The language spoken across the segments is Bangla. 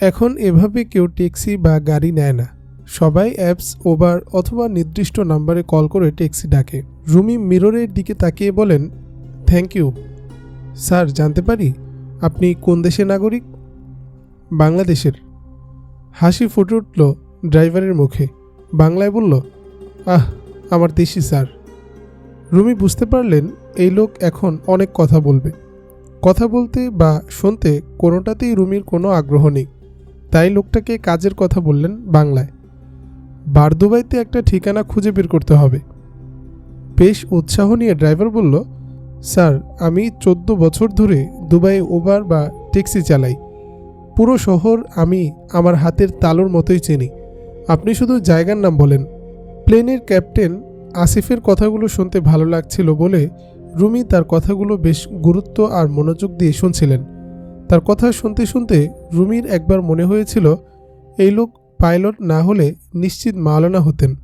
এখন এভাবে কেউ ট্যাক্সি বা গাড়ি নেয় না। সবাই অ্যাপস ওবার অথবা নির্দিষ্ট নাম্বারে কল করে ট্যাক্সি ডাকে। রুমি মিররের দিকে তাকিয়ে বলেন থ্যাংক ইউ স্যার, জানতে পারি? আপনি কোন দেশের নাগরিক? বাংলাদেশের। হাসি ফুটে উঠল ড্রাইভারের মুখে। বাংলায় বলল, আহ, আমার দেশি স্যার। রুমি বুঝতে পারলেন এই লোক এখন অনেক কথা বলবে। কথা বলতে বা শুনতে কোনোটাতেই রুমির কোনো আগ্রহ নেই। তাই লোকটাকে কাজের কথা বললেন বাংলায়। বারদুবাইতে একটা ঠিকানা খুঁজে বের করতে হবে। বেশ উৎসাহ নিয়ে ড্রাইভার বলল, স্যার, আমি চোদ্দ বছর ধরে দুবাই ওবার বা ট্যাক্সি চালাই। পুরো শহর আমি আমার হাতের তালুর মতোই চিনি। আপনি শুধু জায়গার নাম বলেন। প্লেনের ক্যাপ্টেন আসিফের কথাগুলো শুনতে ভালো লাগছিল বলে রুমি তার কথাগুলো বেশ গুরুত্ব আর মনোযোগ দিয়ে শুনছিলেন। তার কথা শুনতে শুনতে রুমির একবার মনে হয়েছিল, এই লোক পাইলট না হলে নিশ্চিত মাওলানা হতেন।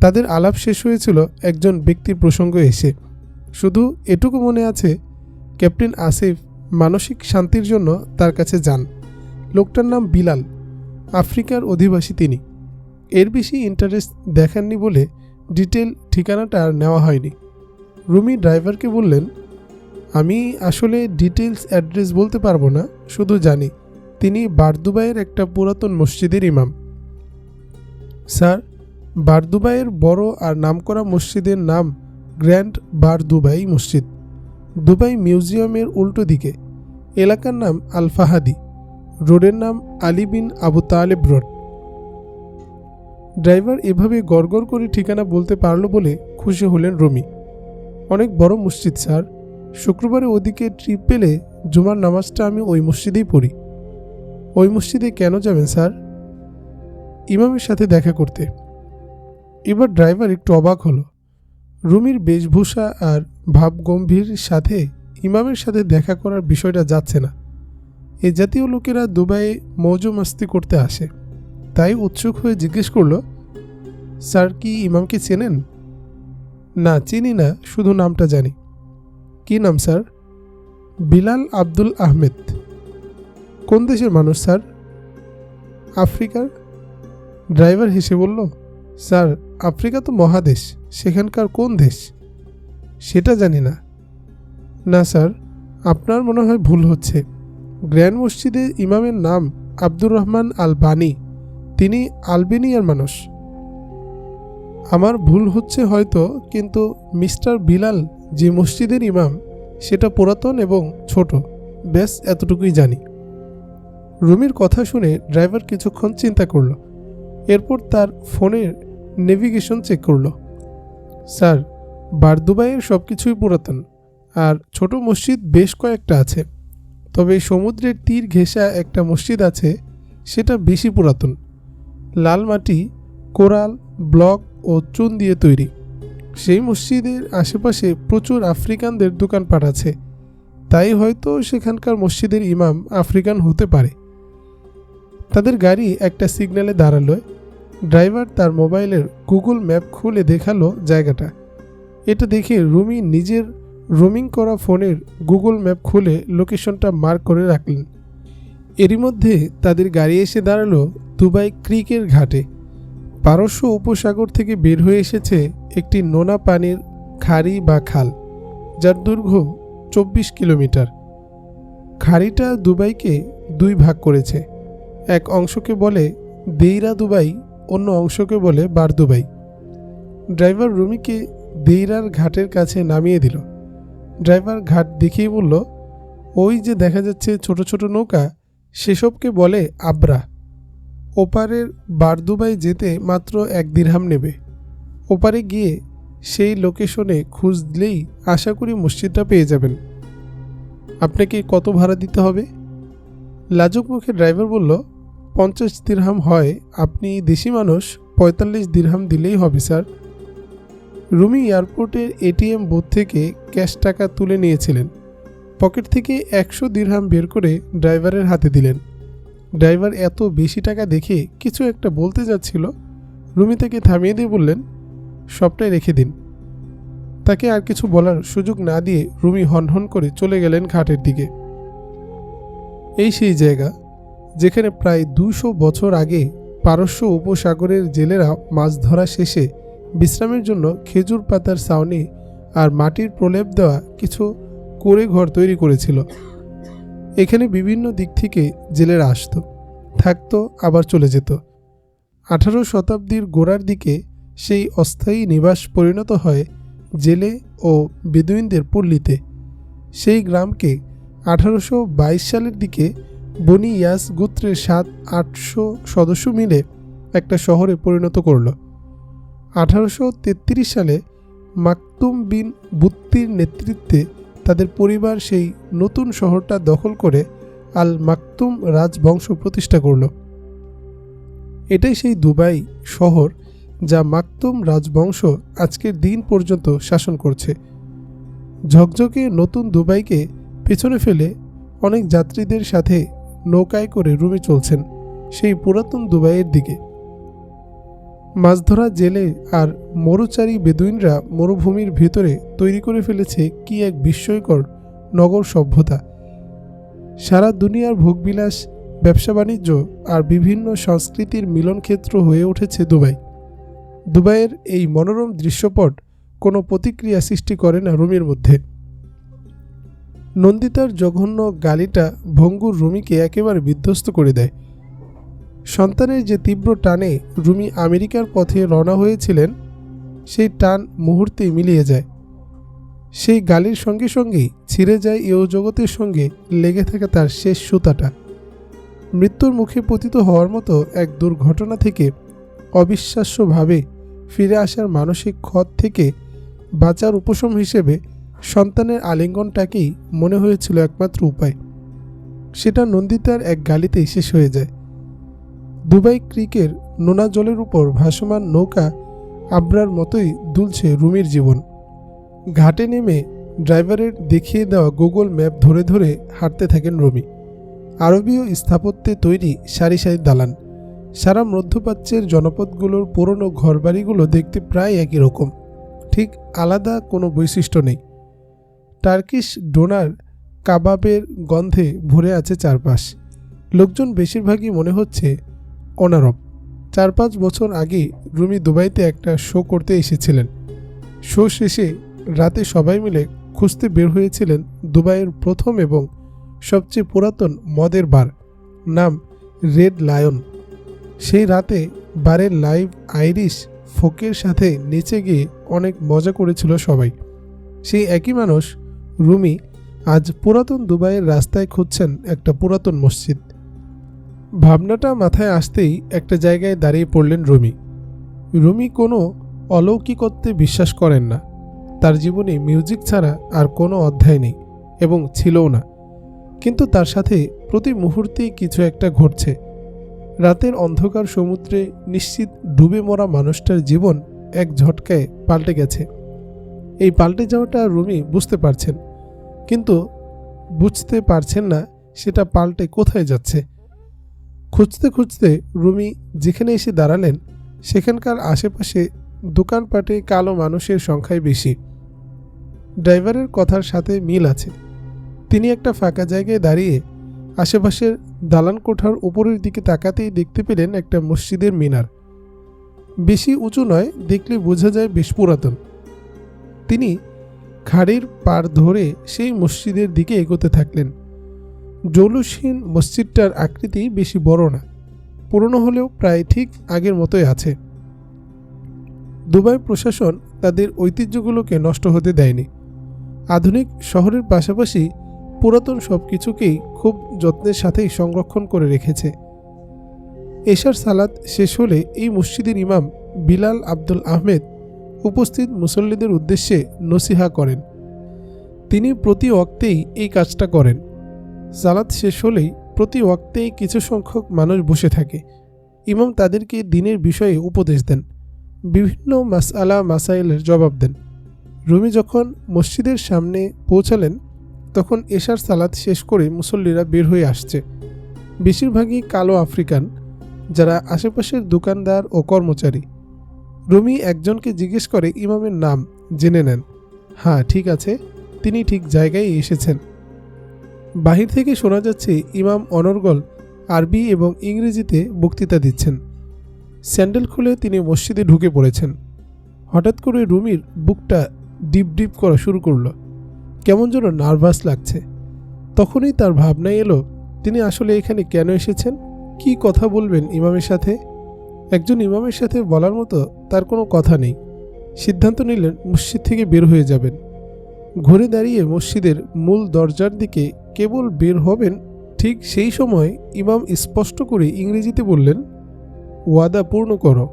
তাদের আলাপ শেষ হয়েছিল, একজন ব্যক্তির প্রসঙ্গ এসে। শুধু এটুকু মনে আছে, ক্যাপ্টেন আসিফ মানসিক শান্তির জন্য তার কাছে যান। লোকটার নাম বিলাল, আফ্রিকার অধিবাসী তিনি। এর বেশি ইন্টারেস্ট দেখাননি বলে ডিটেল ঠিকানাটা আর নেওয়া হয়নি। রুমি ড্রাইভারকে বললেন আমি আসলে ডিটেলস অ্যাড্রেস বলতে পারব না, শুধু জানি, তিনি বারদুবাইয়ের একটা পুরাতন মসজিদের ইমাম। স্যার, বারদুবাইয়ের বড় আর নামকরা মসজিদের নাম গ্র্যান্ড বারদুবাই মসজিদ, দুবাই মিউজিয়ামের উল্টো দিকে। এলাকার নাম আলফাহাদি, রোডের নাম Ali bin Abu Talib road. Driver এভাবে গড়গড় করে ঠিকানা বলতে পারল বলে খুশি হলেন রমি। অনেক বড় মসজিদ, স্যার। শুক্রবারে ওদিকে ট্রিপ পেলে জুমার নামাজটা আমি ওই মসজিদেই পড়ি। ওই মসজিদে কেন যাবেন, স্যার? ইমামের সাথে দেখা করতে। এবার ড্রাইভার একটু অবাক হলো। রুমির বেশভূষা আর ভাবগম্ভীর সাথে ইমামের সাথে দেখা করার বিষয়টা যাচ্ছে না। এ জাতীয় লোকেরা দুবাইয়ে মৌজ মাস্তি করতে আসে। তাই উৎসুক হয়ে জিজ্ঞেস করল, স্যার কি ইমামকে চেনেন? না, চিনি না, শুধু নামটা জানি। কি নাম, স্যার? বিলাল আব্দুল আহমেদ। কোন দেশের মানুষ, স্যার? আফ্রিকার? ড্রাইভার হেসে বলল, স্যার, আফ্রিকা তো মহাদেশ, সেখানকার কোন দেশ? সেটা জানি না। না, স্যার, আপনার মনে হয় ভুল হচ্ছে। গ্র্যান্ড মসজিদে ইমামের নাম আব্দুর রহমান আল বানি তিনি আলবেনিয়ার মানুষ। আমার ভুল হচ্ছে হয়তো, কিন্তু মিস্টার বিলাল যে মসজিদের ইমাম, সেটা পুরাতন এবং ছোট। ব্যাস, এতটুকুই জানি। রুমির কথা শুনে ড্রাইভার কিছুক্ষণ চিন্তা করল। এরপর তার ফোনের নেভিগেশন চেক করল। স্যার, বারদুবাইয়ের সব কিছুই পুরাতন, আর ছোট মসজিদ বেশ কয়েকটা আছে। তবে সমুদ্রের তীর ঘেঁষা একটা মসজিদ আছে, সেটা বেশি পুরাতন। লাল মাটি, কোরাল, ব্লক ও চুন দিয়ে তৈরি। সেই মসজিদের আশেপাশে প্রচুর আফ্রিকানদের দোকানপাট আছে। তাই হয়তো সেখানকার মসজিদের ইমাম আফ্রিকান হতে পারে। তাদের গাড়ি একটা সিগন্যালে দাঁড়াল। ড্রাইভার তার মোবাইলের গুগল ম্যাপ খুলে দেখাল জায়গাটা। এটা দেখে রুমি নিজের রোমিং করা ফোনের গুগল ম্যাপ খুলে লোকেশনটা মার্ক করে রাখলেন। এরই মধ্যে তাদের গাড়ি এসে দাঁড়াল দুবাই ক্রিকের ঘাটে। পারস্য উপসাগর থেকে বের হয়ে এসেছে একটি নোনা পানির খাড়ি বা খাল, যার দৈর্ঘ্য চব্বিশ কিলোমিটার। খাড়িটা দুবাইকে দুই ভাগ করেছে। এক অংশকে বলে দেইরা দুবাই, অন্য অংশকে বলে বার দুবাই। ড্রাইভার রুমিকে দেইরার ঘাটের কাছে নামিয়ে দিল। ড্রাইভার ঘাট দেখিয়ে বলল, ওই যে দেখা যাচ্ছে ছোট ছোট নৌকা, সেসবকে বলে আবরা। ওপারের বারদুবাই যেতে মাত্র এক দিরহাম নেবে। ওপারে গিয়ে সেই লোকেশনে খুঁজ দিলেই আশা করি মসজিদটা পেয়ে যাবেন। আপনাকে কত ভাড়া দিতে হবে? লাজুক মুখে ড্রাইভার বলল, পঞ্চাশ দিরহাম হয়, আপনি দেশি মানুষ, পঁয়তাল্লিশ দিরহাম দিলেই হবে, স্যার। রুমি এয়ারপোর্টের এটিএম বুথ থেকে ক্যাশ টাকা তুলে নিয়েছিলেন। পকেট থেকে একশো দিরহাম বের করে ড্রাইভারের হাতে দিলেন। ড্রাইভার এত বেশি টাকা দেখে কিছু একটা বলতে যাচ্ছিল। রুমি তাকে থামিয়ে দিয়ে বললেন, সবটাই রেখে দিন। তাকে আর কিছু বলার সুযোগ না দিয়ে রুমি হনহন করে চলে গেলেন ঘাটের দিকে। এই সেই জায়গা, যেখানে প্রায় দুশো বছর আগে পারস্য উপসাগরের জেলেরা মাছ ধরা শেষে বিশ্রামের জন্য খেজুর পাতার সাউনি আর মাটির প্রলেপ দেওয়া কিছু করে ঘর তৈরি করেছিল। এখানে বিভিন্ন দিক থেকে জেলেরা আসতো, থাকতো, আবার চলে যেত। আঠারো শতাব্দীর গোড়ার দিকে সেই অস্থায়ী নিবাস পরিণত হয় জেলে ও বেদুইনদের পল্লীতে। সেই গ্রামকে আঠারোশো বাইশ সালের দিকে বনি ইয়াস গোত্রের সাত, আটশো সদস্য মিলে একটা শহরে পরিণত করল। আঠারোশো তেত্রিশ সালে মাকতুম বিন বুত্তির নেতৃত্বে তাদের পরিবার সেই নতুন শহরটা দখল করে আল মাকতুম রাজবংশ প্রতিষ্ঠা করল। এটাই সেই দুবাই শহর যা মাকতুম রাজবংশ আজকের দিন পর্যন্ত শাসন করছে। ঝকঝকে নতুন দুবাইকে পেছনে ফেলে অনেক যাত্রীদের সাথে নৌকায় করে রুমে চলছেন সেই পুরাতন দুবাইয়ের দিকে। মাছ ধরা জেলে আর মরুচারী বেদুইনরা মরুভূমির ভেতরে তৈরি করে ফেলেছে কি এক বিস্ময়কর নগর সভ্যতা। সারা দুনিয়ার ভোগবিলাস, ব্যবসা বাণিজ্য আর বিভিন্ন সংস্কৃতির মিলনক্ষেত্র হয়ে উঠেছে দুবাই। দুবাইয়ের এই মনোরম দৃশ্যপট কোনো প্রতিক্রিয়া সৃষ্টি করে না রুমির মধ্যে। নন্দিতার জঘন্য গালিটা ভঙ্গুর রুমিকে একেবারে বিধ্বস্ত করে দেয়। সন্তানের যে তীব্র টানে রুমি আমেরিকার পথে রওনা হয়েছিলেন, সেই টান মুহূর্তেই মিলিয়ে যায়। সেই গালির সঙ্গে সঙ্গেই ছিঁড়ে যায় এও জগতের সঙ্গে লেগে থাকা তার শেষ সুতাটা। মৃত্যুর মুখে পতিত হওয়ার মতো এক দুর্ঘটনা থেকে অবিশ্বাস্যভাবে ফিরে আসার মানসিক ক্ষত থেকে বাঁচার উপশম হিসেবে সন্তানের আলিঙ্গনটাকেই মনে হয়েছিল একমাত্র উপায়। সেটা নন্দিতার এক গালিতেই শেষ হয়ে যায়। দুবাই ক্রিকের নোনা জলের উপর ভাসমান নৌকা আবরার মতোই দুলছে রুমির জীবন। ঘাটে নেমে ড্রাইভারের দেখিয়ে দেওয়া গুগল ম্যাপ ধরে ধরে হাঁটতে থাকেন রুমি। আরবীয় স্থাপত্যে তৈরি সারি সারি দালান। সারা মধ্যপ্রাচ্যের জনপদগুলোর পুরনো ঘরবাড়িগুলো দেখতে প্রায় একই রকম। ঠিক আলাদা কোনো বৈশিষ্ট্য নেই। টার্কিশ ডোনার কাবাবের গন্ধে ভরে আছে চারপাশ। লোকজন বেশিরভাগই মনে হচ্ছে অনারব চার পাঁচ বছর আগে রুমি দুবাইতে একটা শো করতে এসেছিলেন। শো শেষে রাতে সবাই মিলে খুঁজতে বের হয়েছিলেন দুবাইয়ের প্রথম এবং সবচেয়ে পুরাতন মদের বার, নাম রেড লায়ন। সেই রাতে বারের লাইভ আইরিশ ফোকের সাথে নিচে গিয়ে অনেক মজা করেছিল সবাই। সেই একই মানুষ, রুমি, আজ পুরাতন দুবাইয়ের রাস্তায় খুঁজছেন একটা পুরাতন মসজিদ। ভাবনাটা মাথায় আসতেই একটা জায়গায় দাঁড়িয়ে পড়লেন রুমি। রুমি কোনো অলৌকিকত্বে বিশ্বাস করেন না। তার জীবনে মিউজিক ছাড়া আর কোনো অধ্যায় নেই এবং ছিলও না। কিন্তু তার সাথে প্রতি মুহূর্তেই কিছু একটা ঘটছে। রাতের অন্ধকার সমুদ্রে নিশ্চিত ডুবে মরা মানুষটার জীবন এক ঝটকায় পাল্টে গেছে। এই পাল্টে যাওয়াটা রুমি বুঝতে পারছেন। কিন্তু বুঝতে পারছেন না সেটা পাল্টে কোথায় যাচ্ছে। খুঁজতে খুঁজতে রুমি যেখানে এসে দাঁড়ালেন, সেখানকার আশেপাশে দোকানপাটে কালো মানুষের সংখ্যাই বেশি। ড্রাইভারের কথার সাথে মিল আছে। তিনি একটা ফাঁকা জায়গায় দাঁড়িয়ে আশেপাশের দালান কোঠার উপরের দিকে তাকাতেই দেখতে পেলেন একটা মসজিদের মিনার। বেশি উঁচু নয়, দেখলে বোঝা যায় বেশ পুরাতন। তিনি খাড়ির পার ধরে সেই মসজিদের দিকে এগোতে থাকলেন। জৌলুসহীন মসজিদটার আকৃতি বেশি বড় না, পুরনো হলেও প্রায় ঠিক আগের মতোই আছে। দুবাই প্রশাসন তাদের ঐতিহ্যগুলোকে নষ্ট হতে দেয়নি। আধুনিক শহরের পাশাপাশি পুরাতন সব কিছুকেই খুব যত্নের সাথেই সংরক্ষণ করে রেখেছে। এশার সালাত শেষ হলে এই মসজিদের ইমাম বিলাল আব্দুল আহমেদ উপস্থিত মুসল্লিদের উদ্দেশ্যে নসিহা করেন। তিনি প্রতি ওয়াক্তেই এই কাজটা করেন। সালাত শেষ হলেই প্রতি ওয়াক্তেই কিছু সংখ্যক মানুষ বসে থাকে। ইমাম তাদেরকে দিনের বিষয়ে উপদেশ দেন, বিভিন্ন মাসআলা মাসাইলের জবাব দেন। রুমি যখন মসজিদের সামনে পৌঁছালেন, তখন এশার সালাদ শেষ করে মুসল্লিরা বের হয়ে আসছে। বেশিরভাগই কালো আফ্রিকান, যারা আশেপাশের দোকানদার ও কর্মচারী। রুমি একজনকে জিজ্ঞেস করে ইমামের নাম জেনে নেন। হ্যাঁ ঠিক আছে, তিনি ঠিক জায়গায় এসেছেন। বাহির থেকে শোনা যাচ্ছে ইমাম অনর্গল আরবি এবং ইংরেজিতে বক্তৃতা দিচ্ছেন। স্যান্ডেল খুলে তিনি মসজিদে ঢুকে পড়েছেন। হঠাৎ করে রুমির বুকটা ডিপ ডিপ করা শুরু করল। কেমন যেন নার্ভাস লাগছে। তখনই তার ভাবনায় এলো, তিনি আসলে এখানে কেন এসেছেন? কি কথা বলবেন ইমামের সাথে? একজন ইমামের সাথে বলার মতো তার কোনো কথা নেই। সিদ্ধান্ত নিলেন মসজিদ থেকে বের হয়ে যাবেন। ঘুরে দাঁড়িয়ে মসজিদের মূল দরজার দিকে কেবল বের হবেন, ঠিক সেই সময় ইমাম স্পষ্ট করে ইংরেজিতে বললেন, ওয়াদা পূর্ণ করো,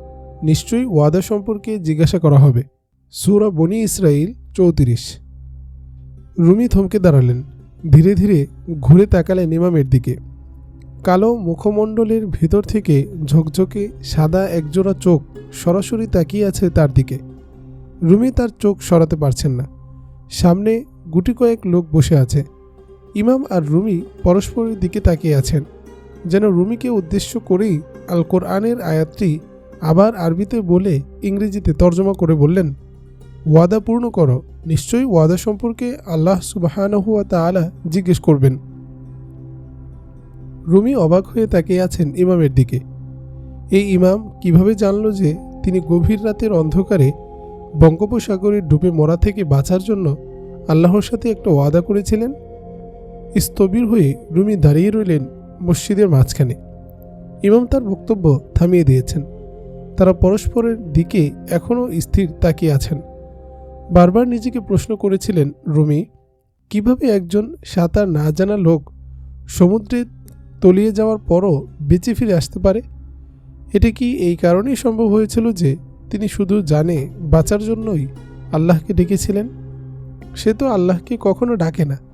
নিশ্চয়ই ওয়াদা সম্পর্কে জিজ্ঞাসা করা হবে। সুরা বনি ইসরাইল চৌত্রিশ। রুমি থমকে দাঁড়ালেন, ধীরে ধীরে ঘুরে তাকালেন ইমামের দিকে। কালো মুখমণ্ডলের ভেতর থেকে ঝকঝকে সাদা একজোড়া চোখ সরাসরি তাকিয়ে আছে তার দিকে। রুমি তার চোখ সরাতে পারছেন না। সামনে গুটি কয়েক লোক বসে আছে। ইমাম আর রুমি পরস্পরের দিকে তাকিয়ে আছেন, যেন রুমিকে উদ্দেশ্য করেই আল কোরআনের আয়াতটি আবার আরবিতে বলে ইংরেজিতে তর্জমা করে বললেন, ওয়াদা পূর্ণ করো, নিশ্চয়ই ওয়াদা সম্পর্কে আল্লাহ সুবাহানহুয়া তাআলা জিজ্ঞেস করবেন। রুমি অবাক হয়ে তাকিয়ে আছেন ইমামের দিকে। এই ইমাম কীভাবে জানল যে তিনি গভীর রাতের অন্ধকারে বঙ্গোপসাগরে ডুবে মরা থেকে বাঁচার জন্য আল্লাহর সাথে একটা ওয়াদা করেছিলেন? স্থবির হয়ে রুমি দাঁড়িয়ে রইলেন মসজিদের মাঝখানে। ইমাম তার বক্তব্য থামিয়ে দিয়েছেন। তারা পরস্পরের দিকে এখনও স্থির তাকিয়ে আছেন। বারবার নিজেকে প্রশ্ন করেছিলেন রুমি, কীভাবে একজন সাঁতার না জানা লোক সমুদ্রে তলিয়ে যাওয়ার পরও বেঁচে ফিরে আসতে পারে? এটি কি এই কারণেই সম্ভব হয়েছিল যে তিনি শুধু জানে বাঁচার জন্যই আল্লাহকে ডেকেছিলেন? সে তো আল্লাহকে কখনো ডাকে না।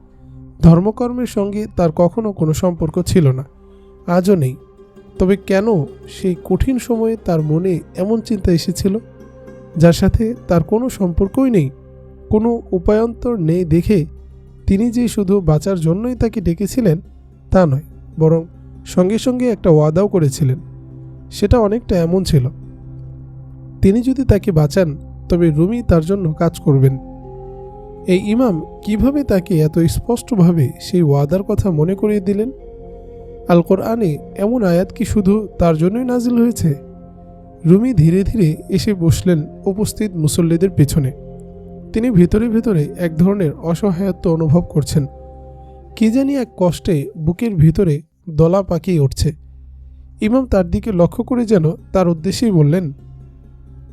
ধর্মকর্মের সঙ্গে তার কখনো কোনো সম্পর্ক ছিল না। আজও নেই। তবে কেন সেই কঠিন সময়ে তার মনে এমন চিন্তা এসেছিল, যার সাথে তার কোনো সম্পর্কই নেই? কোনো উপায়ন্তর নেই দেখে তিনি যে শুধু বাঁচার জন্যই তাকে ডেকেছিলেন তা নয়, বরং সঙ্গে সঙ্গে একটা ওয়াদাও করেছিলেন। সেটা অনেকটা এমন ছিল। তিনি যদি তাকে বাঁচান, তবে রুমি তার জন্য কাজ করবেন। এই ইমাম কীভাবে তাকে এত স্পষ্টভাবে সেই ওয়াদার কথা মনে করিয়ে দিলেন? আল কোরআনে এমন আয়াত কি শুধু তার জন্যই নাজিল হয়েছে? রুমি ধীরে ধীরে এসে বসলেন উপস্থিত মুসল্লিদের পেছনে। তিনি ভেতরে ভেতরে এক ধরনের অসহায়ত্ব অনুভব করছেন। কি জানি এক কষ্টে বুকের ভিতরে দলা পাকিয়ে উঠছে। ইমাম তার দিকে লক্ষ্য করে যেন তার উদ্দেশ্যেই বললেন,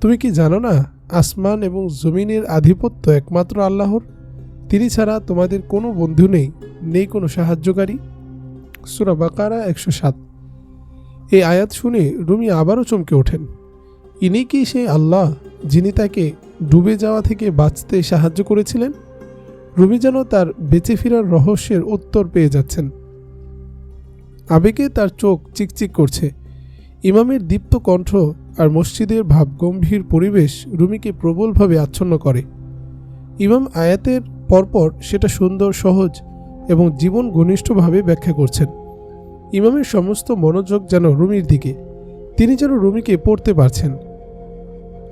তুমি কি জানো না আসমান এবং জমিনের আধিপত্য একমাত্র আল্লাহর। তিনি ছাড়া তোমাদের কোনো বন্ধু নেই নেই কোনো সাহায্যকারী। সুরা বাকারা একশো সাত। এই আয়াত শুনে রুমি আবারও চমকে ওঠেন। ইনি কি সেই আল্লাহ যিনি তাকে ডুবে যাওয়া থেকে বাঁচতে সাহায্য করেছিলেন? রুমি যেন তার বেঁচে ফেরার রহস্যের উত্তর পেয়ে যাচ্ছেন। আবেগে তার চোখ চিকচিক করছে। ইমামের দীপ্ত কণ্ঠ আর মসজিদের ভাবগম্ভীর পরিবেশ রুমিকে প্রবলভাবে আচ্ছন্ন করে। ইমাম আয়াতের পরপর সেটা সুন্দর, সহজ এবং জীবন ঘনিষ্ঠভাবে ব্যাখ্যা করছেন। ইমামের সমস্ত মনোযোগ যেন রুমির দিকে। তিনি যেন রুমিকে পড়তে পারছেন।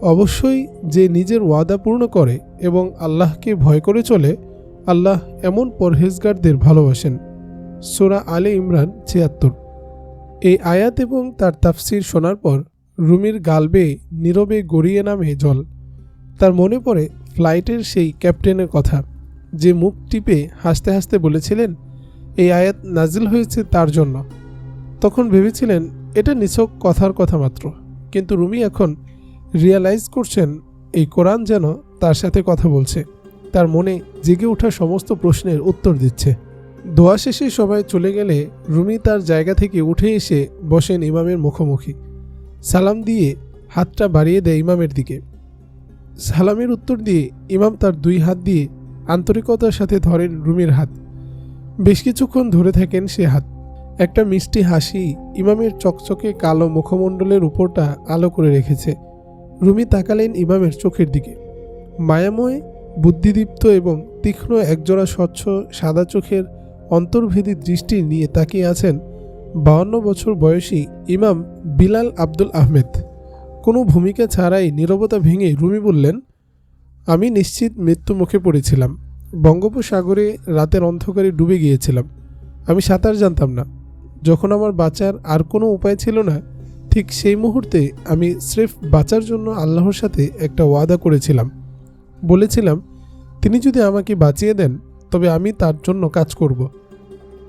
অবশ্যই যে নিজের ওয়াদা পূর্ণ করে এবং আল্লাহকে ভয় করে চলে, আল্লাহ এমন পরহেজগারদের ভালোবাসেন। সোরা আলে ইমরান ছিয়াত্তর। এই আয়াত এবং তার তাফসির শোনার পর রুমির গালবে নীরবে গড়িয়ে নামে জল। তার মনে পড়ে ফ্লাইটের সেই ক্যাপ্টেনের কথা, যে মুখ টিপে হাসতে হাসতে বলেছিলেন, এই আয়াত নাজিল হয়েছে তার জন্য। তখন ভেবেছিলেন, এটা নিছক কথার কথা মাত্র। কিন্তু রুমি এখন রিয়ালাইজ করছেন, এই কোরআন যেন তার সাথে কথা বলছে। তার মনে জেগে ওঠা সমস্ত প্রশ্নের উত্তর দিচ্ছে। দোয়া শেষে সবাই চলে গেলে রুমি তার জায়গা থেকে উঠে এসে বসেন ইমামের মুখোমুখি। সালাম দিয়ে হাতটা বাড়িয়ে দেয় ইমামের দিকে। সালামের উত্তর দিয়ে ইমাম তার দুই হাত দিয়ে আন্তরিকতার সাথে ধরেন রুমির হাত। বেশ কিছুক্ষণ ধরে থাকেন সে হাত। একটা মিষ্টি হাসি ইমামের চকচকে কালো মুখমণ্ডলের উপরটা আলো করে রেখেছে। রুমি তাকালেন ইমামের চোখের দিকে। মায়াময়, বুদ্ধিদীপ্ত এবং তীক্ষ্ণ একজোড়া স্বচ্ছ সাদা চোখের অন্তর্ভেদী দৃষ্টি নিয়ে তাকিয়ে আছেন বাউন্ন বছর বয়সী ইমাম বিলাল আব্দুল আহমেদ। কোনো ভূমিকা ছাড়াই নীরবতা ভেঙে রুমি বললেন, আমি নিশ্চিত মৃত্যু মুখে পড়েছিলাম। বঙ্গোপসাগরে রাতের অন্ধকারে ডুবে গিয়েছিলাম। আমি সাঁতার জানতাম না। যখন আমার বাঁচার আর কোনো উপায় ছিল না, ঠিক সেই মুহূর্তে আমি স্রেফ বাঁচার জন্য আল্লাহর সাথে একটা ওয়াদা করেছিলাম। বলেছিলাম, তিনি যদি আমাকে বাঁচিয়ে দেন, তবে আমি তার জন্য কাজ করব।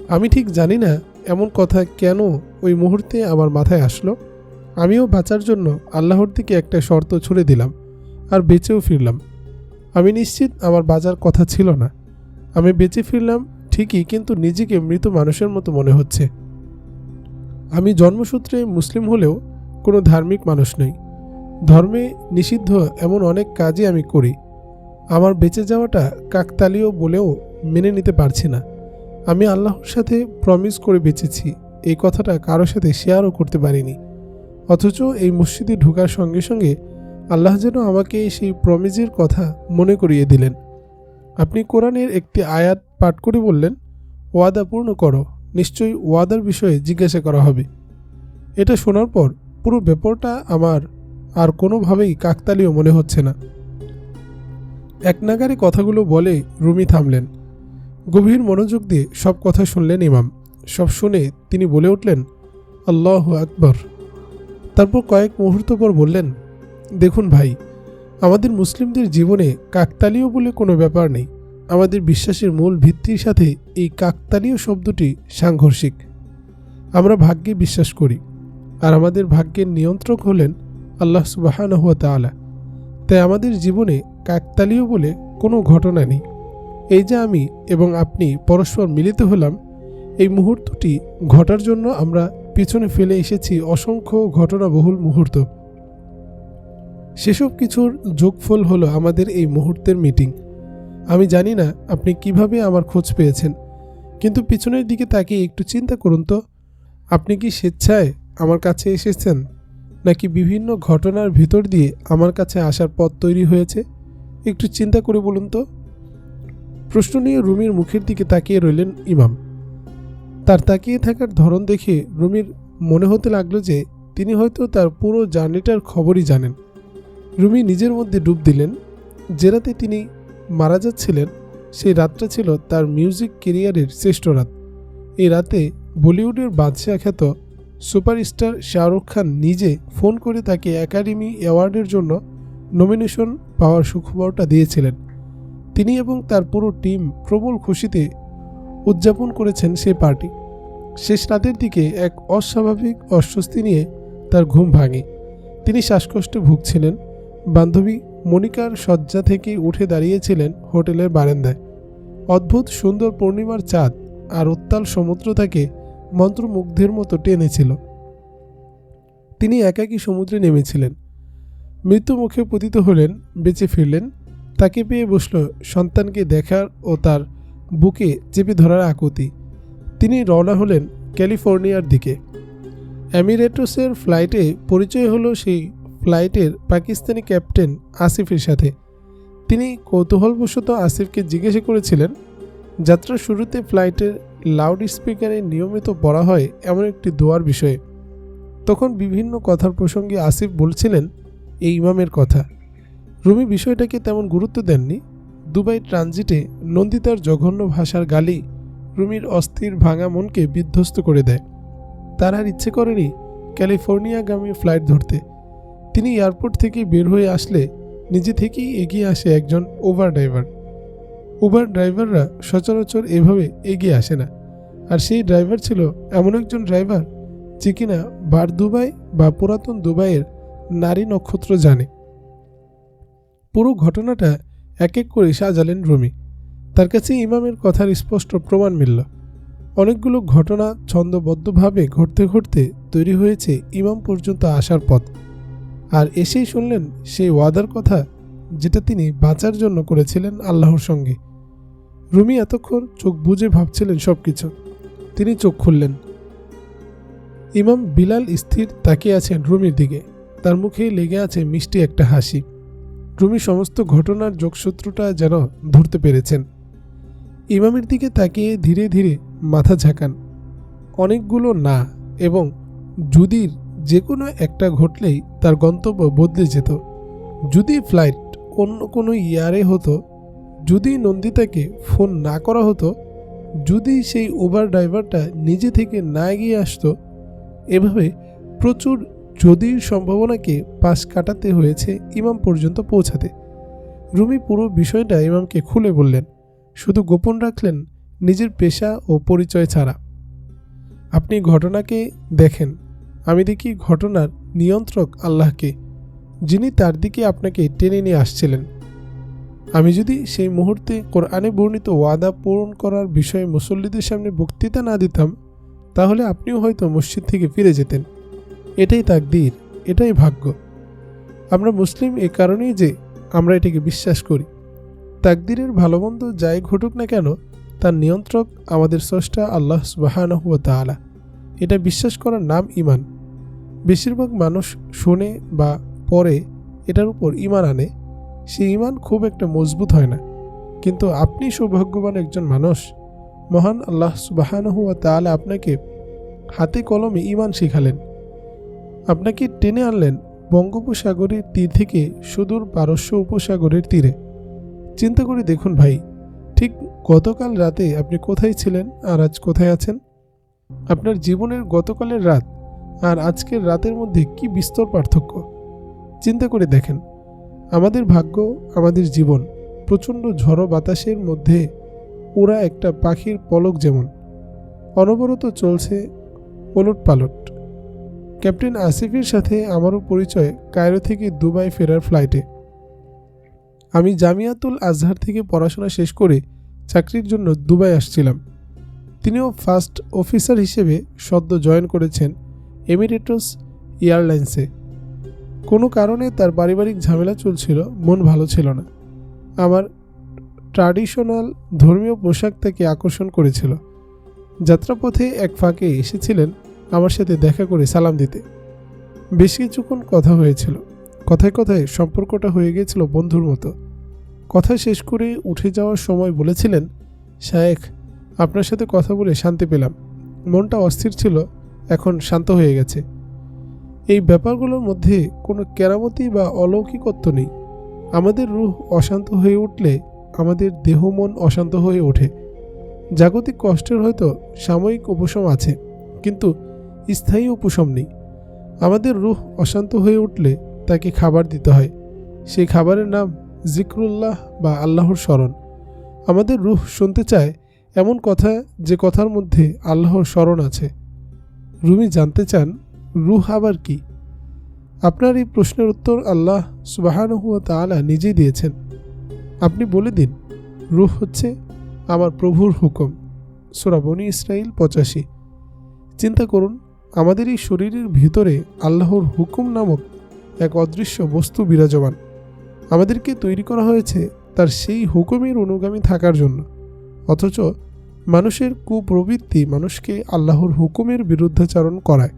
আমি ঠিক জানি না এমন কথা কেন ওই মুহূর্তে আমার মাথায় আসলো? আমিও বাঁচার জন্য আল্লাহর দিকে একটা শর্ত ছুড়ে দিলাম আর বেঁচেও ফিরলাম। আমি নিশ্চিত আমার বাজার কথা ছিল না। আমি বেঁচে ফিরলাম ঠিকই কিন্তু নিজেকে মৃত মানুষের মতো মনে হচ্ছে। আমি জন্মসূত্রে মুসলিম হলেও কোনো ধার্মিক মানুষ নই। ধর্মে নিষিদ্ধ এমন অনেক কাজই আমি করি। আমার বেঁচে যাওয়াটা কাকতালীয় বলেও মেনে নিতে পারছি না। আমি আল্লাহর সাথে প্রমিস করে বেঁচেছি। এই কথাটা কারোর সাথে শেয়ারও করতে পারিনি। অথচ এই মসজিদে ঢোকার সঙ্গে সঙ্গে আল্লাহ যেন আমাকে সেই প্রমিজের কথা মনে করিয়ে দিলেন। আপনি কোরআনের একটি আয়াত পাঠ করে বললেন, ওয়াদা পূর্ণ করো, নিশ্চয়ই ওয়াদার বিষয়ে জিজ্ঞাসা করা হবে। এটা শোনার পর পুরো ব্যাপারটা আমার আর কোনোভাবেই কাকতালীয় মনে হচ্ছে না। এক নাগারে কথাগুলো বলে রুমি থামলেন। গভীর মনোযোগ দিয়ে সব কথা শুনলেন ইমাম। সব শুনে তিনি বলে উঠলেন, আল্লাহ আকবর। তারপর কয়েক মুহূর্ত পর বললেন, দেখুন ভাই, আমাদের মুসলিমদের জীবনে কাকতালীয় বলে কোনো ব্যাপার নেই। আমাদের বিশ্বাসের মূল ভিত্তির সাথে এই কাকতালীয় শব্দটি সাংঘর্ষিক। আমরা ভাগ্যে বিশ্বাস করি, আর আমাদের ভাগ্যের নিয়ন্ত্রক হলেন আল্লাহ সুবাহান হুয়া তালা তাই আমাদের জীবনে কাকতালীয় বলে কোনো ঘটনা নেই। এই যে আমি এবং আপনি পরস্পর মিলিত হলাম, এই মুহূর্তটি ঘটার জন্য আমরা পিছনে ফেলে এসেছি অসংখ্য ঘটনাবহুল মুহূর্ত। সেসব কিছুর যোগফল হলো আমাদের এই মুহূর্তের মিটিং। আমি জানি না আপনি কীভাবে আমার খোঁজ পেয়েছেন, কিন্তু পিছনের দিকে তাকিয়ে একটু চিন্তা করুন তো। আপনি কি স্বেচ্ছায় আমার কাছে এসেছেন, নাকি বিভিন্ন ঘটনার ভিতর দিয়ে আমার কাছে আসার পথ তৈরি হয়েছে? একটু চিন্তা করে বলুন তো। প্রশ্ন নিয়ে রুমির মুখের দিকে তাকিয়ে রইলেন ইমাম। তার তাকিয়ে থাকার ধরন দেখে রুমির মনে হতে লাগল যে তিনি হয়তো তার পুরো জার্নিটার খবরই জানেন। রুমি নিজের মধ্যে ডুব দিলেন। যে রাতে তিনি মারা যাচ্ছিলেন, সেই রাতটা ছিল তার মিউজিক কেরিয়ারের শ্রেষ্ঠ রাত। এই রাতে বলিউডের বাদশাহ খ্যাত সুপারস্টার শাহরুখ খান নিজে ফোন করে তাকে একাডেমি অ্যাওয়ার্ডের জন্য নমিনেশন পাওয়ার সুখবরটা দিয়েছিলেন। তিনি এবং তার পুরো টিম প্রবল খুশিতে উদযাপন করেছেন সে পার্টি। শেষ রাতের দিকে এক অস্বাভাবিক অস্বস্তি নিয়ে তার ঘুম ভাঙে। তিনি শ্বাসকষ্টে ভুগছিলেন। বান্ধবী মনিকার শয্যা থেকে উঠে দাঁড়িয়েছিলেন হোটেলের বারান্দায়। অদ্ভুত সুন্দর পূর্ণিমার চাঁদ আর উত্তাল সমুদ্র তাকে মন্ত্রমুগ্ধের মতো টেনেছিল। তিনি একাকী সমুদ্রে নেমেছিলেন। মৃত্যু মুখে পতিত হলেন, বেঁচে ফিরলেন তাকে পেয়ে বসল সন্তানকে দেখার ও তার বুকে চেপে ধরার আকুতি। তিনি রওনা হলেন ক্যালিফোর্নিয়ার দিকে। অ্যামিরেটোসের ফ্লাইটে পরিচয় হলো সেই ফ্লাইটের পাকিস্তানি ক্যাপ্টেন আসিফের সাথে। তিনি কৌতূহলবশত আসিফকে জিজ্ঞাসা করেছিলেন যাত্রার শুরুতে ফ্লাইটের লাউড স্পিকারে নিয়মিত পড়া হয় এমন একটি দোয়ার বিষয়ে? তখন বিভিন্ন কথার প্রসঙ্গে আসিফ বলছিলেন, এই ইমামের কথা। রুমি বিষয়টাকে তেমন গুরুত্ব দেননি। দুবাই ট্রানজিটে নন্দিতার জঘন্য ভাষার গালি রুমির অস্থির ভাঙা মনকে বিধ্বস্ত করে দেয়। তার আর ইচ্ছে করেনি ক্যালিফোর্নিয়াগামী ফ্লাইট ধরতে। তিনি এয়ারপোর্ট থেকে বের হয়ে আসলে নিজে থেকেই এগিয়ে আসে একজন ওভার ড্রাইভার উবার ড্রাইভাররা সচরাচর এভাবে এগিয়ে আসে না। আর সেই ড্রাইভার ছিল এমন একজন ড্রাইভার যে কিনা বার দুবাই বা পুরাতন দুবাইয়ের নারী নক্ষত্র জানে। পুরো ঘটনাটা এক এক করে সাজালেন রুমি। তার কাছে ইমামের কথার স্পষ্ট প্রমাণ মিলল। অনেকগুলো ঘটনা ছন্দবদ্ধভাবে ঘটতে ঘটতে তৈরি হয়েছে ইমাম পর্যন্ত আসার পথ। আর এসেই শুনলেন সেই ওয়াদার কথা যেটা তিনি বাঁচার জন্য করেছিলেন আল্লাহর সঙ্গে। রুমি এতক্ষণ চোখ বুজে ভাবছিলেন সব কিছু তিনি চোখ খুললেন। ইমাম বিলাল স্থির তাকিয়ে আছেন রুমির দিকে। তার মুখেই লেগে আছে মিষ্টি একটা হাসি। রুমি সমস্ত ঘটনার যোগসূত্রটা যেন ধরতে পেরেছেন। ইমামের দিকে তাকিয়ে ধীরে ধীরে মাথা ঝাঁকান। অনেকগুলো না এবং যদির যে কোনো একটা ঘটলেই তার গন্তব্য বদলে যেত। যদি ফ্লাইট অন্য কোনো ইয়ারে হতো, যদি নন্দিতাকে ফোন না করা হতো, যদি সেই উবার ড্রাইভারটা নিজে থেকে না এগিয়ে আসতো, এভাবে প্রচুর যদির সম্ভাবনাকে পাশ কাটাতে হয়েছে ইমাম পর্যন্ত পৌঁছাতে। রুমি পুরো বিষয়টা ইমামকে খুলে বললেন, শুধু গোপন রাখলেন নিজের পেশা ও পরিচয় ছাড়া। আপনি ঘটনাকে দেখেন, আমি দেখি ঘটনার নিয়ন্ত্রক আল্লাহকে, যিনি তার দিকে আপনাকে টেনে নিয়ে আসছিলেন। আমি যদি সেই মুহূর্তে কোরআনে বর্ণিত ওয়াদা পূরণ করার বিষয়ে মুসল্লিদের সামনে বক্তৃতা না দিতাম, তাহলে আপনিও হয়তো মসজিদ থেকে ফিরে যেতেন। এটাই তাকদীর, এটাই ভাগ্য। আমরা মুসলিম এ কারণেই যে আমরা এটাকে বিশ্বাস করি। তাকদীরের ভালো মন্দ যাই ঘটুক না কেন, তার নিয়ন্ত্রক আমাদের স্রষ্টা আল্লাহ সুবাহানহ তাআলা। এটা বিশ্বাস করার নাম ইমান বেশিরভাগ মানুষ শোনে বা পড়ে এটার উপর ইমান আনে। সে ইমান খুব একটা মজবুত হয় না। কিন্তু আপনি সৌভাগ্যবান একজন মানুষ, মহান আল্লাহ সুবাহানহ তাআলা আপনাকে হাতে কলমে ইমান শিখালেন। আপনাকে টেনে আনলেন বঙ্গোপসাগরের তীর থেকে সুদূর পারস্য উপসাগরের তীরে। চিন্তা করে দেখুন ভাই, ঠিক গতকাল রাতে আপনি কোথায় ছিলেন আর আজ কোথায় আছেন? আপনার জীবনের গতকালের রাত আর আজকের রাতের মধ্যে কি বিস্তর পার্থক্য? চিন্তা করে দেখেন, আমাদের ভাগ্য, আমাদের জীবন প্রচণ্ড ঝড়ো বাতাসের মধ্যে ওরা একটা পাখির পলক যেমন। অনবরত চলছে ওলট পালট ক্যাপ্টেন আসিফের সাথে আমারও পরিচয় কায়রো থেকে দুবাই ফেরার ফ্লাইটে আমি জামিয়াতুল আজহার থেকে পড়াশোনা শেষ করে চাকরির জন্য দুবাই আসছিলাম। তিনিও ফার্স্ট অফিসার হিসেবে সদ্য জয়েন করেছেন এমিরেটস এয়ারলাইন্সে কোনো কারণে তার পারিবারিক ঝামেলা চলছিল, মন ভালো ছিল না। আমার ট্র্যাডিশনাল ধর্মীয় পোশাক তাকে আকর্ষণ করেছিল। যাত্রাপথে এক ফাঁকে এসেছিলেন আমার সাথে দেখা করে সালাম দিতে। বেশ কিছুক্ষণ কথা হয়েছিল। কথায় কথায় সম্পর্কটা হয়ে গিয়েছিল বন্ধুর মতো। কথা শেষ করে উঠে যাওয়ার সময় বলেছিলেন, শায়েখ, আপনার সাথে কথা বলে শান্তি পেলাম। মনটা অস্থির ছিল, এখন শান্ত হয়ে গেছে। এই ব্যাপারগুলোর মধ্যে কোনো কেরামতি বা অলৌকিকত্ব নেই। আমাদের রূহ অশান্ত হয়ে উঠলে আমাদের দেহ মন অশান্ত হয়ে ওঠে। জাগতিক কষ্টের হয়তো সাময়িক উপশম আছে, কিন্তু স্থায়ী উপশম নেই। আমাদের রুহ অশান্ত হয়ে উঠলে তাকে খাবার দিতে হয়। সেই খাবারের নাম জিক্রুল্লাহ বা আল্লাহর স্মরণ। আমাদের রুহ শুনতে চায় এমন কথা যে কথার মধ্যে আল্লাহর স্মরণ আছে। রুমি জানতে চান, রুহ আবার কি? আপনার এই প্রশ্নের উত্তর আল্লাহ সুবাহানহুয়া তাআলা নিজেই দিয়েছেন। আপনি বলে দিন, রুহ হচ্ছে আমার প্রভুর হুকুম। সুরাবনি ইসরাইল পঁচাশি। চিন্তা করুন আমাদের এই শরীরের ভিতরে আল্লাহর হুকুম নামক এক অদৃশ্য বস্তু বিরাজমান। আমাদেরকে তৈরি করা হয়েছে তার সেই হুকুমের অনুগামী থাকার জন্য। অথচ মানুষের কুপ্রবৃত্তি মানুষকে আল্লাহর হুকুমের বিরুদ্ধাচারণ করায়।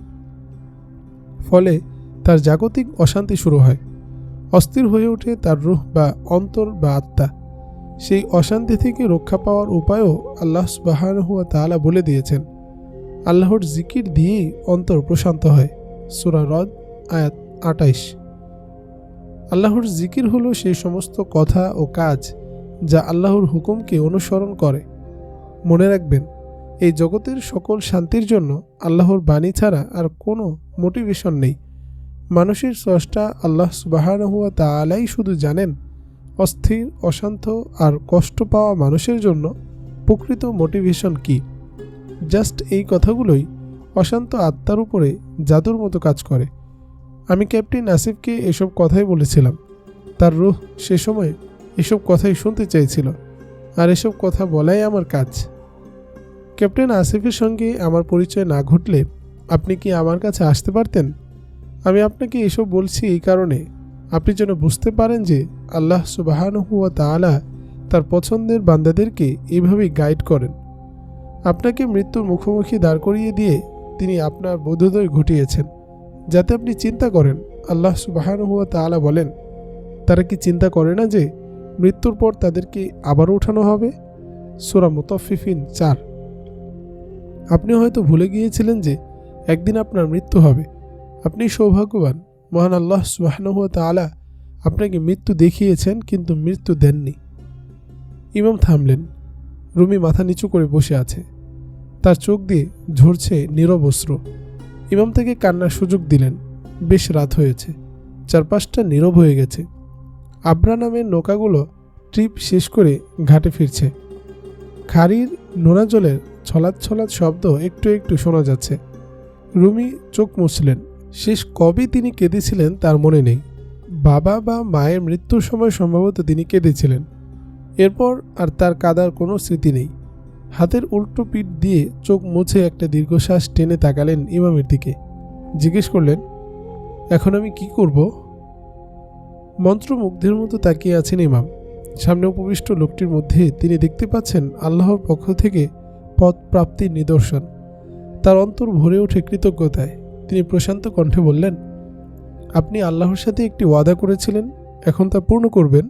ফলে তার জাগতিক অশান্তি শুরু হয়। অস্থির হয়ে ওঠে তার রুহ বা অন্তর বা আত্মা। সেই অশান্তি থেকে রক্ষা পাওয়ার উপায়ও আল্লাহ সুবাহানহুয়া তাআলা বলে দিয়েছেন। আল্লাহর জিকির দিয়েই অন্তর প্রশান্ত হয়। সুরা রদ, আয়াত আটাইশ। আল্লাহর জিকির হলো সেই সমস্ত কথা ও কাজ যা আল্লাহর হুকুমকে অনুসরণ করে। মনে রাখবেন, এই জগতের সকল শান্তির জন্য আল্লাহর বাণী ছাড়া আর কোনো মোটিভেশন নেই। মানুষের স্রষ্টা আল্লাহ সুবাহানহুয়া তালাই শুধু জানেন, অস্থির, অশান্ত আর কষ্ট পাওয়া মানুষের জন্য প্রকৃত মোটিভেশন কি? জাস্ট এই কথাগুলোই অশান্ত আত্মার উপরে জাদুর মতো কাজ করে। আমি ক্যাপ্টেন আসিফকে এসব কথাই বলেছিলাম। তার রুহ সে সময় এসব কথাই শুনতে চাইছিল আর এসব কথা বলাই আমার কাজ। ক্যাপ্টেন আসিফের সঙ্গে আমার পরিচয় না ঘটলে আপনি কি আমার কাছে আসতে পারতেন? আমি আপনাকে এসব বলছি এই কারণে। আপনি যেন বুঝতে পারেন যে আল্লাহ সুবাহানহুয়া তাআলা তার পছন্দের বান্দাদেরকে এইভাবেই গাইড করেন। আপনাকে মৃত্যুর মুখোমুখি দাঁড় করিয়ে দিয়ে তিনি আপনার বোধোদয় ঘটিয়েছেন, যাতে আপনি চিন্তা করেন। আল্লাহ সুবাহানহুয়া তাআলা বলেন, তারা কি চিন্তা করে না যে মৃত্যুর পর তাদেরকে আবারও ওঠানো হবে? সোরা মুতফিফিন চার। আপনি হয়তো ভুলে গিয়েছিলেন যে একদিন আপনার মৃত্যু হবে। আপনি সৌভাগ্যবান, মহান আল্লাহ সুবাহানহুয়া তাআলা আপনাকে মৃত্যু দেখিয়েছেন, কিন্তু মৃত্যু দেননি। ইমাম থামলেন, রুমি মাথা নিচু করে বসে আছে। তার চোখ দিয়ে ঝরছে নীরব অশ্রু। ইমাম তাকে কান্নার সুযোগ দিলেন। বেশ রাত হয়েছে। চারপাশটা নীরব হয়ে গেছে। আব্রা নামের নৌকাগুলো ট্রিপ শেষ করে ঘাটে ফিরছে। খাড়ির নোনা জলের ছলাৎ ছলাৎ শব্দ একটু একটু শোনা যাচ্ছে। রুমি চোখ মুছলেন। শেষ কবে তিনি কেঁদেছিলেন তার মনে নেই। বাবা বা মায়ের মৃত্যুর সময় সম্ভবত তিনি কেঁদেছিলেন। এরপর আর তার কাদার কোনো স্মৃতি নেই। হাতের উল্টো পিঠ দিয়ে চোখ মুছে একটা দীর্ঘশ্বাস টেনে তাকালেন ইমামের দিকে। জিজ্ঞেস করলেন, এখন আমি কি করব? মন্ত্রমুগ্ধের মতো তাকিয়ে আছেন ইমাম। সামনে উপবিষ্ট লোকটির মধ্যে তিনি দেখতে পাচ্ছেন আল্লাহর পক্ষ থেকে পথ প্রাপ্তির নিদর্শন। তার অন্তর ভরে ওঠে কৃতজ্ঞতায়। তিনি প্রশান্ত কণ্ঠে বললেন, আপনি আল্লাহর সাথে একটি ওয়াদা করেছিলেন, এখন তা পূর্ণ করবেন?